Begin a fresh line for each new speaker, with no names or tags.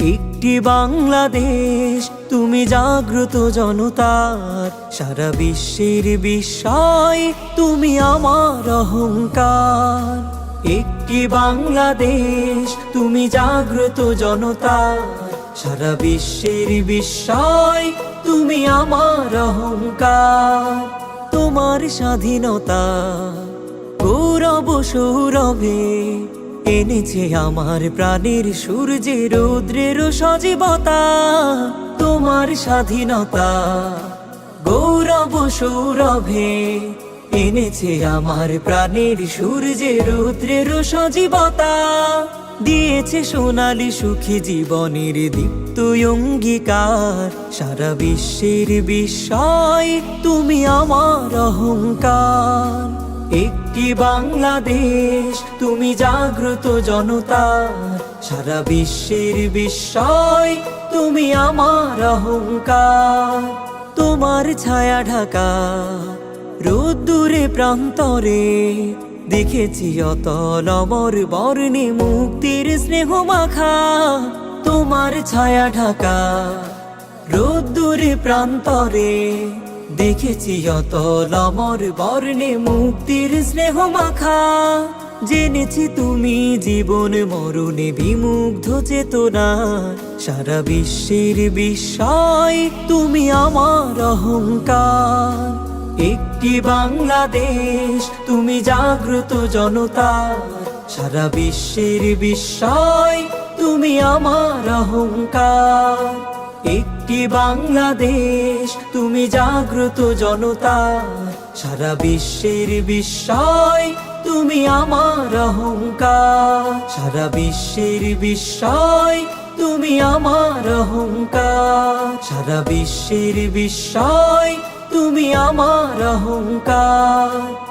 একটি বাংলাদেশ, তুমি জাগ্রত জনতার, সারা বিশ্বের বিস্ময় তুমি আমার অহংকার। একটি বাংলাদেশ, তুমি জাগ্রত জনতার, সারা বিশ্বের বিস্ময় তুমি আমার অহংকার। তোমার স্বাধীনতা গৌরব সৌরভে এনেছে আমার প্রাণের সূর্যে রৌদ্রের সজীবতা, তোমার স্বাধীনতা। গৌরব সৌরভে এনেছে আমার প্রাণের সূর্যে রৌদ্রের সজীবতা। দিয়েছে সোনালি সুখী জীবনের দীপ্ত অঙ্গীকার। সারা বিশ্বের বিস্ময়, তুমি আমার অহংকার। একটি বাংলাদেশ, তুমি জাগ্রত জনতা। সারা বিশ্বের বিস্ময়, তুমি আমার অহংকার। তোমার ছায়া ঢাকা, রোদ্দুরে প্রান্তরে। দেখেছি অতল অমর বর্ণে মুক্তির স্নেহ মাখা। তোমার ছায়া ঢাকা, রোদ্দুরে প্রান্তরে। দেখেছি অতল অমর বর্ণে মুক্তির স্নেহ মাখা। জেনেছি তুমি জীবন মরণে বিমুগ্ধ চেতনা। সারা বিশ্বের বিস্ময়, তুমি আমার অহংকার। একটি বাংলাদেশ, তুমি জাগ্রত জনতা। সারা বিশ্বের বিস্ময়, তুমি আমার অহংকার। একটি বাংলাদেশ? তুমি জাগ্রত জনতা। সারা বিশ্বের বিস্ময়, তুমি আমার অহংকার। সারা বিশ্বের বিস্ময়, তুমি আমার অহংকার। সারা বিশ্বের বিস্ময়, তুমি আমার অহংকার।